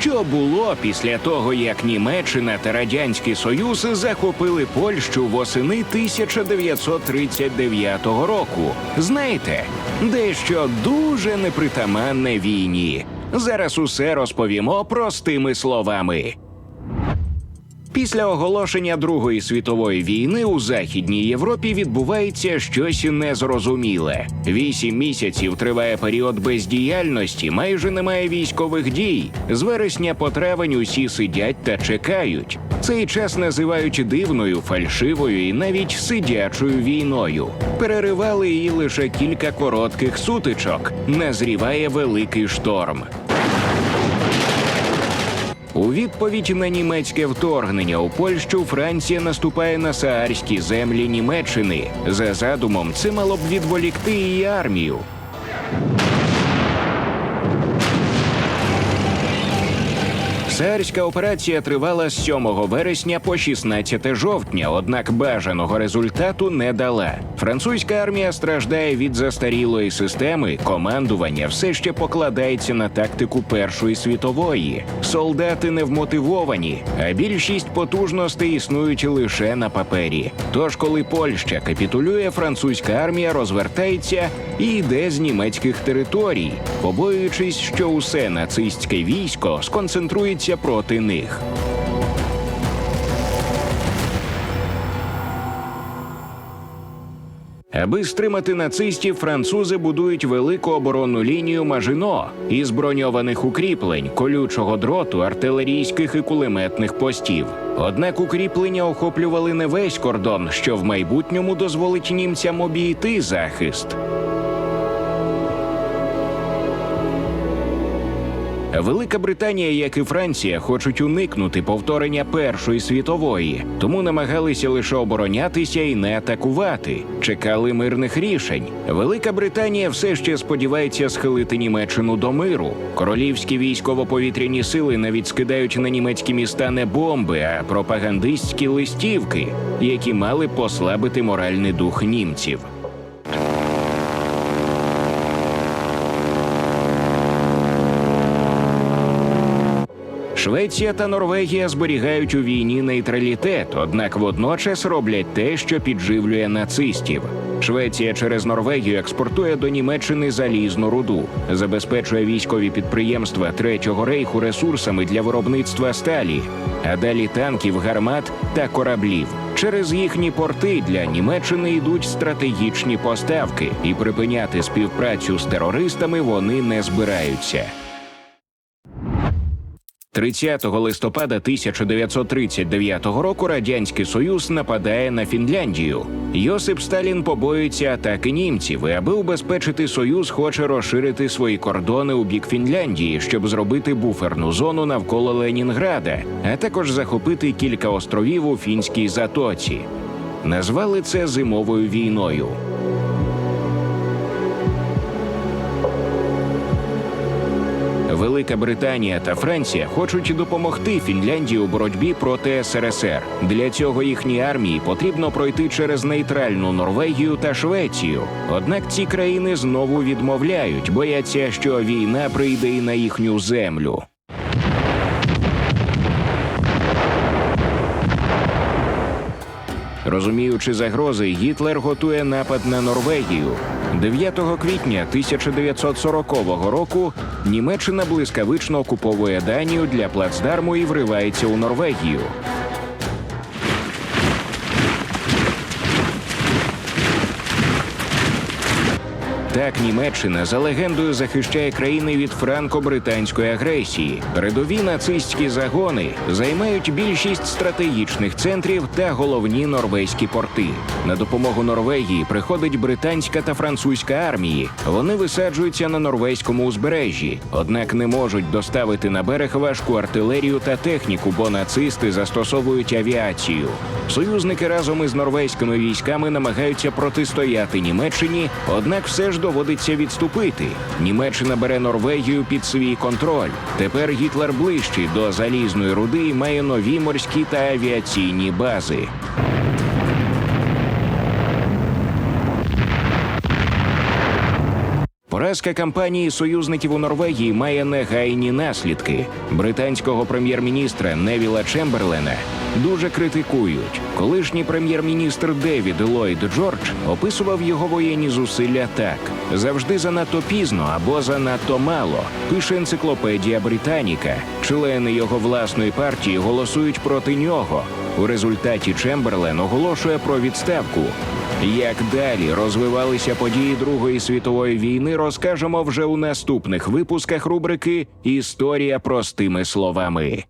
Що було після того, як Німеччина та Радянський Союз захопили Польщу восени 1939 року? Знаєте, дещо дуже непритаманне війні. Зараз усе розповімо простими словами. Після оголошення Другої світової війни у Західній Європі відбувається щось незрозуміле. Вісім місяців триває період бездіяльності, майже немає військових дій. З вересня по травень усі сидять та чекають. Цей час називають дивною, фальшивою і навіть сидячою війною. Переривали її лише кілька коротких сутичок. Назріває великий шторм. У відповідь на німецьке вторгнення у Польщу Франція наступає на саарські землі Німеччини. За задумом, це мало б відволікти її армію. Саарська операція тривала з 7 вересня по 16 жовтня, однак бажаного результату не дала. Французька армія страждає від застарілої системи, командування все ще покладається на тактику Першої світової. Солдати не вмотивовані, а більшість потужностей існують лише на папері. Тож, коли Польща капітулює, французька армія розвертається і йде з німецьких територій, побоюючись, що усе нацистське військо сконцентрується проти них. Аби стримати нацистів, французи будують велику оборонну лінію Мажино із броньованих укріплень, колючого дроту, артилерійських і кулеметних постів. Однак укріплення охоплювали не весь кордон, що в майбутньому дозволить німцям обійти захист. Велика Британія, як і Франція, хочуть уникнути повторення Першої світової, тому намагалися лише оборонятися і не атакувати. Чекали мирних рішень. Велика Британія все ще сподівається схилити Німеччину до миру. Королівські військово-повітряні сили навіть скидають на німецькі міста не бомби, а пропагандистські листівки, які мали послабити моральний дух німців. Швеція та Норвегія зберігають у війні нейтралітет, однак водночас роблять те, що підживлює нацистів. Швеція через Норвегію експортує до Німеччини залізну руду, забезпечує військові підприємства Третього рейху ресурсами для виробництва сталі, а далі танків, гармат та кораблів. Через їхні порти для Німеччини йдуть стратегічні поставки, і припиняти співпрацю з терористами вони не збираються. 30 листопада 1939 року радянський союз нападає на Фінляндію. Йосип Сталін побоюється атаки німців, і аби убезпечити союз, хоче розширити свої кордони у бік Фінляндії, щоб зробити буферну зону навколо Ленінграда, а також захопити кілька островів у фінській затоці. Назвали це зимовою війною. Велика Британія та Франція хочуть допомогти Фінляндії у боротьбі проти СРСР. Для цього їхній армії потрібно пройти через нейтральну Норвегію та Швецію. Однак ці країни знову відмовляють, бояться, що війна прийде і на їхню землю. Розуміючи загрози, Гітлер готує напад на Норвегію. 9 квітня 1940 року Німеччина блискавично окуповує Данію для плацдарму і вривається у Норвегію. Так Німеччина за легендою захищає країни від франко-британської агресії. Передові нацистські загони займають більшість стратегічних центрів та головні норвезькі порти. На допомогу Норвегії приходить британська та французька армії. Вони висаджуються на норвезькому узбережжі, однак не можуть доставити на берег важку артилерію та техніку, бо нацисти застосовують авіацію. Союзники разом із норвезькими військами намагаються протистояти Німеччині, однак все ж доводиться відступити. Німеччина бере Норвегію під свій контроль. Тепер Гітлер ближчий до залізної руди і має нові морські та авіаційні бази. Поразка кампанії союзників у Норвегії має негайні наслідки. Британського прем'єр-міністра Невіла Чемберлена дуже критикують. Колишній прем'єр-міністр Девід Ллойд Джордж описував його воєнні зусилля так: завжди занадто пізно або занадто мало. Пише енциклопедія Британіка. Члени його власної партії голосують проти нього. У результаті Чемберлен оголошує про відставку. Як далі розвивалися події Другої світової війни, розкажемо вже у наступних випусках рубрики Історія простими словами.